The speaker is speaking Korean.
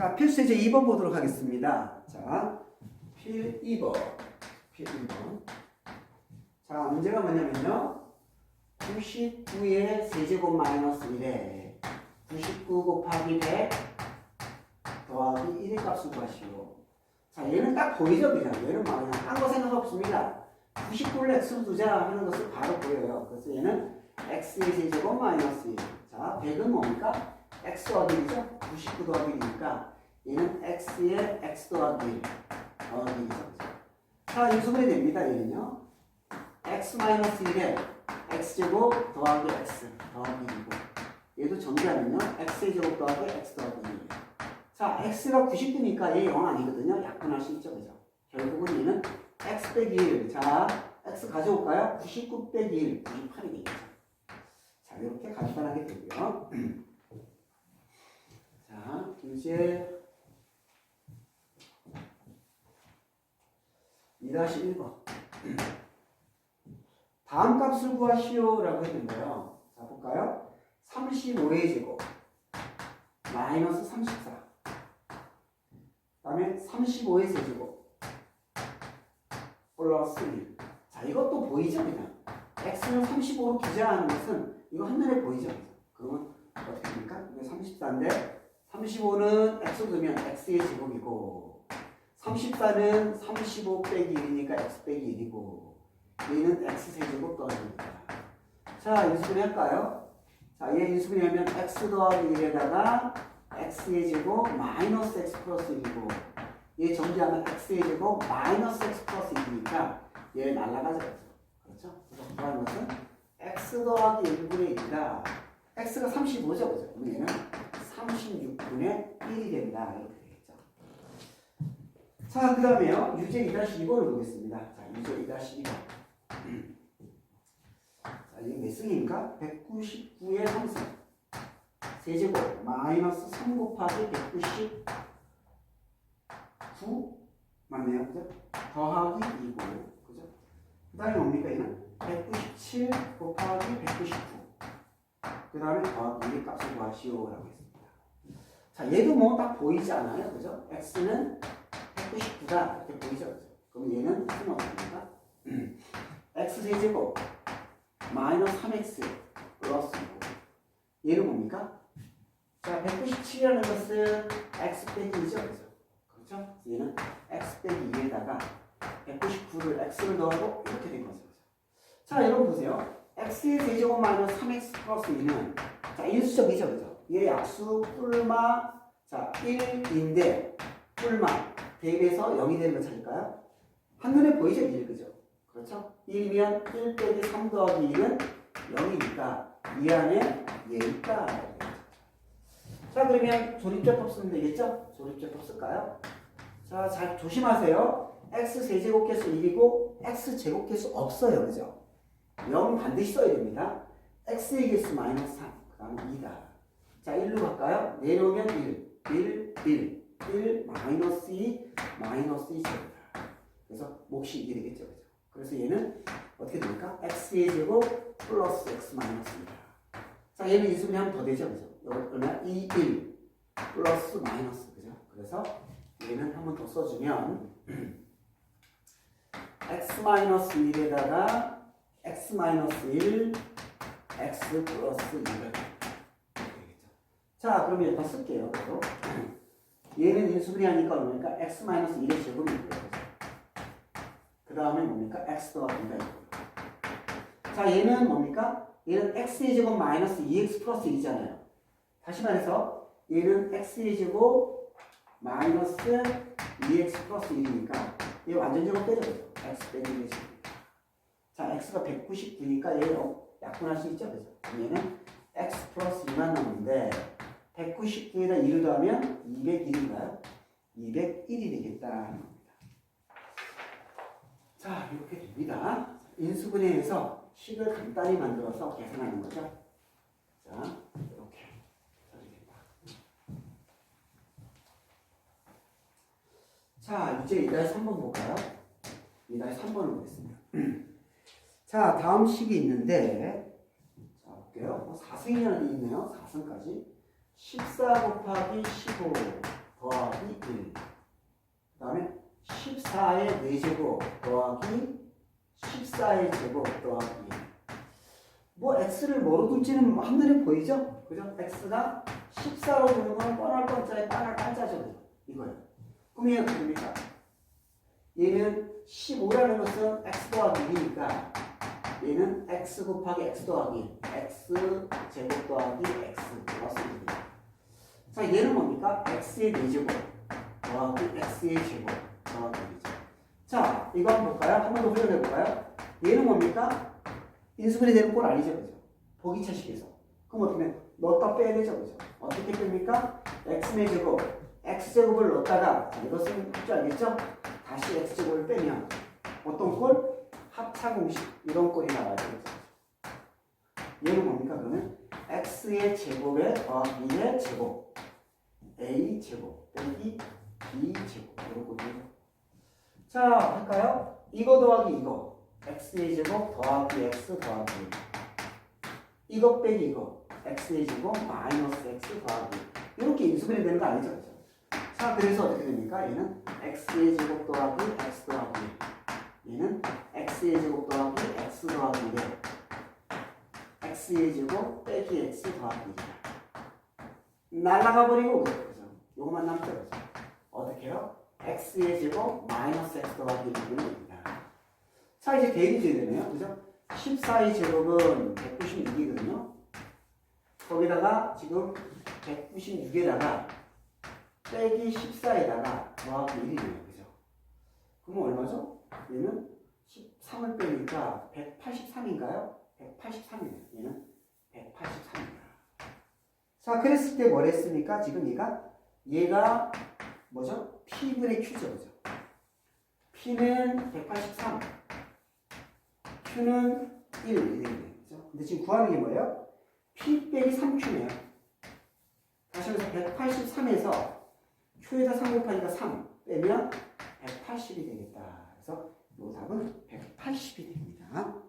자, 필수 이제 2번 보도록 하겠습니다. 자, 필 2번. 필 2번. 자, 문제가 뭐냐면요. 99의 세제곱 마이너스 1에 99 곱하기 100 더하기 1의 값을 구하시오. 자, 얘는 딱 보이죠, 그냥. 얘는 막 그냥 딴거 생각 없습니다. 99를 x로 두자 하는 것을 바로 보여요. 그래서 얘는 x의 세제곱 마이너스 1. 자, 100은 뭡니까? X 더하기 1이죠? 99 더하기 1이니까 얘는 x의 x 더하기 1 더하기 1이죠. 자, 인수분해 됩니다, 얘는요. x 마이너스 1에 x제곱 더하기 x 더하기 1이고 얘도 정리하면요. x의 제곱 더하기 x 더하기 1이에요. 자, x가 99니까 얘 0 아니거든요. 약분할 수 있죠, 그죠? 결국은 얘는 x 빼기 1. 자, x 가져올까요? 99 빼기 1, 98이 되겠죠. 자, 이렇게 간단하게 되고요. 자, 이제 2-1번. 다음 값을 구하시오라고 했는데요. 자, 볼까요? 35의 제곱 마이너스 34. 다음에 35의 세제곱 플러스 1. 자, 이것도 보이죠, 그냥. x는 35로 기재하는 것은 이거 한눈에 보이죠. 그러면 어떻게 됩니까? 이게 34인데 35는 x로 두면 x의 제곱이고 34는 35 빼기 1이니까 x 빼기 1이고 얘는 x 세제곱 더하기입니다. 자, 인수분해 할까요? 자, 얘 인수분해 하면 x 더하기 1에다가 x의 제곱 마이너스 x 플러스 1이고 얘 정리하면 x의 제곱 마이너스 x 플러스 1이니까 얘 날라가죠. 그렇죠? 그래서 구하는 것은 x 더하기 1분의 1이다. x가 35죠. 그죠? 그럼 얘는 36분의 1이 된다. 이렇게 되겠죠. 자, 그 다음에요. 유제 2-2번을 보겠습니다. 자, 유제 2-2번. 자, 이게 몇 승입니까? 199의 3승. 세제곱 마이너스 3 곱하기 199 맞네요. 그죠? 더하기 2고 그죠? 그 다음에 뭡니까 얘는? 197 곱하기 199 그 다음에 더하기 2의 값을 구하시오라고 했습니다. 자 얘도 뭐 딱 보이지 않아요? 그죠? x는 199다 이렇게 보이죠? 그럼 얘는 무슨 어떻습니까? x 세제곱 마이너스 3x 플러스 2고 얘는 뭡니까? 자, 197이라는 것은 x 빼기 2죠, 그죠? 그렇죠? 얘는 x 빼기 2에다가 199를 x를 넣어도 이렇게 된 거죠. 자, 여러분 보세요. x의 세제곱 마이너스 3x 플러스 2는 자, 일수점이죠, 그죠? 얘 약수 뿔마 자, 1인데 뿔마 대입해서 0이 되는 거 찾을까요? 한눈에 보이죠, 1, 그죠? 그렇죠? 1이면 1 빼기 3 더하기 2는 0이니까 이 안에 얘 있다. 자 그러면 조립제법 쓰면 되겠죠? 조립제법 쓸까요? 자, 잘 조심하세요. x 세제곱계수 1이고 x 제곱계수 없어요. 그죠? 0 반드시 써야 됩니다. x의 개수 마이너스 3, 그 다음에 2다. 자, 1로 갈까요? 내려오면 1, 1, 1, 1, 마이너스 2, 마이너스 2 제곱이다. 그래서 몫이 2게 되겠죠. 그죠? 그래서 얘는 어떻게 됩니까? x의 제곱 플러스 x 마이너스 2다. 자, 얘는 인수분해하면 더 되죠. 그죠? 그러면 2, 1 플러스 마이너스 그죠? 그래서 얘는 한 번 더 써주면 x 마이너스 1에다가 x 마이너스 1 x 플러스 2가 되겠죠. 자 그럼 여기다 쓸게요. 그래도 얘는 인수분해 하니까 뭡니까? x 마이너스 1의 제곱이고요. 그 다음에 뭡니까? x 더하기 2가 있고요. 자 얘는 뭡니까? 얘는 x의 제곱 마이너스 2x 플러스 1이잖아요. 다시 말해서 얘는 x의 제곱 마이너스 2x 플러스 1이니까 얘 완전 제곱 때려요. x 빼기 1의 제곱. 자, x가 199니까 얘로 약분할 수 있죠. 그죠? 얘는 x 플러스 2만 남는데 199에다 2를 더하면 201인가요? 201이 되겠다. 자, 이렇게 됩니다. 인수분해에서 식을 간단히 만들어서 계산하는 거죠. 자, 이렇게. 자, 이제 이달 3번 볼까요? 이달 3번을 보겠습니다. 자, 다음 식이 있는데, 자, 볼게요. 뭐 4승이라는 게 있네요. 4승까지. 14 곱하기 15 더하기 1. 그 다음에 14의 4제곱 더하기 14의 제곱 더하기 1. 뭐 x를 뭐로 둘지는 뭐 한눈에 보이죠? 그죠? x가 14로 두는 건 뻔할 뻔짜리 뻔할 빤짜죠. 이거예요. 어떻게 됩니까? 얘는 15라는 것은 x 더하기 1이니까 얘는 x 곱하기 x 더하기 x 제곱 더하기 x 맞습니다. 자 얘는 뭡니까? x의 4제곱 더하기 x의 제곱 더하기 2죠. 자 이거 한번 볼까요? 한 번 더 훈련해 볼까요? 얘는 뭡니까? 인수분해 되는 꼴 아니죠, 그죠? 보기차식에서. 그럼 어떻게 해? 넣었다 빼야 되죠, 그죠? 어떻게 뺍니까? x의 제곱, x제곱을 넣었다가, 자, 이것은 할줄 알겠죠? 다시 x제곱을 빼면, 어떤 꼴? 합차 공식, 이런 꼴이 나와야죠, 그죠? 얘는 뭡니까, 그러면? X의 제곱에 더하기 2의 제곱, a 제곱, 빼기 b 제곱, 꼴이죠. 자, 할까요? 이거 더하기 이거. x의 제곱 더하기 x 더하기 1. 이거 빼기 이거 x의 제곱 마이너스 x 더하기 1. 이렇게 인수분해 되는 거 아니죠? 자 그래서 어떻게 됩니까? 얘는 x의 제곱 더하기 x 더하기 1. 얘는 x의 제곱 더하기 x 더하기 1. x의 제곱 더하기 1. 날라가 버리고 그죠? 요거만 남죠? 그죠? 어떻게 해요? x의 제곱 마이너스 x 더하기 1을 됩니다. 자 이제 대입이 되네요. 그죠? 14의 제곱은 196이거든요. 거기다가 지금 196에다가 빼기 14에다가 더하기 1이네요. 그죠? 그럼 얼마죠? 얘는 13을 빼니까 183인가요? 183이네요. 얘는 183입니다. 자, 그랬을 때 뭘 했습니까? 지금 얘가 얘가 뭐죠? P분의 Q죠. 그죠? P는 183 Q는 1 이렇게 되는 거죠. 근데 지금 구하는 게 뭐예요? P 빼기 3Q네요. 다시 해서 183에서 Q에다 3 곱하니까 3 빼면 180이 되겠다. 그래서 이 답은 180이 됩니다.